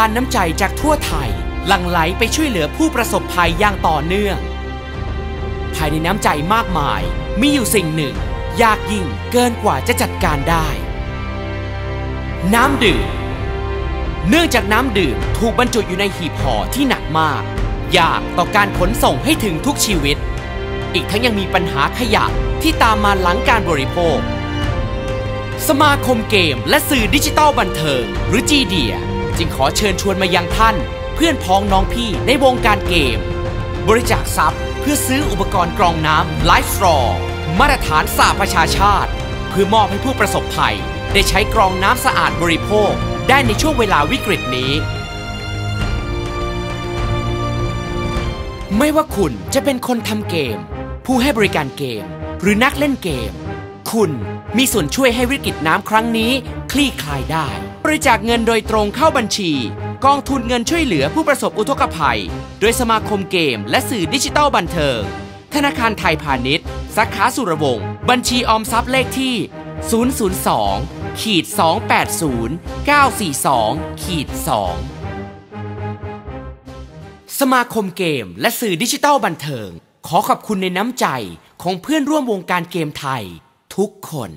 านน้ำใจจากทั่วไทย หลั่งไหลไปช่วยเหลือผู้ประสบภัยอย่างต่อเนื่อง ภายในน้ำใจมากมาย มีอยู่สิ่งหนึ่ง ยากยิ่งเกินกว่าจะจัดการได้ น้ำดื่ม เนื่องจากน้ำดื่มถูกบรรจุอยู่ในหีบห่อที่หนักมาก ยากต่อการขนส่งให้ถึงทุกชีวิต อีกทั้งยังมีปัญหาขยะที่ตามมาหลังการบริโภค สมาคมเกมและสื่อดิจิตอลบันเทิงหรือจีเดีย จึงขอเชิญชวนมายังท่าน เพื่อนพ้องน้องพี่ในวงการเกม บริจาคทรัพย์เพื่อซื้ออุปกรณ์กรองน้ำไลฟ์สตรอมาตรฐานสาประชาชาติ เพื่อมอบให้ผู้ประสบภัย ได้ใช้กรองน้ำสะอาดบริโภค ได้ในช่วงเวลาวิกฤตนี้ ไม่ว่าคุณจะเป็นคนทำเกม ผู้ให้บริการเกม หรือนักเล่นเกม คุณมีส่วนช่วยให้วิกฤตน้ำครั้งนี้ คลี่คลายได้ บริจาคเงินโดยตรงเข้าบัญชี กองทุนเงินช่วยเหลือผู้ประสบอุทกภัย โดยสมาคมเกม และสื่อดิจิทัลบันเทิง ธนาคารไทยพาณิชย์ สาขาสุรวงศ์บัญชีออมทรัพย์เลขที่ 002ขีด280 942ขีด2สมาคมเกม และสื่อดิจิทัลบันเทิง ขอขอบคุณในน้ำใจของเพื่อนร่วมวงการเกมไทย ทุกคน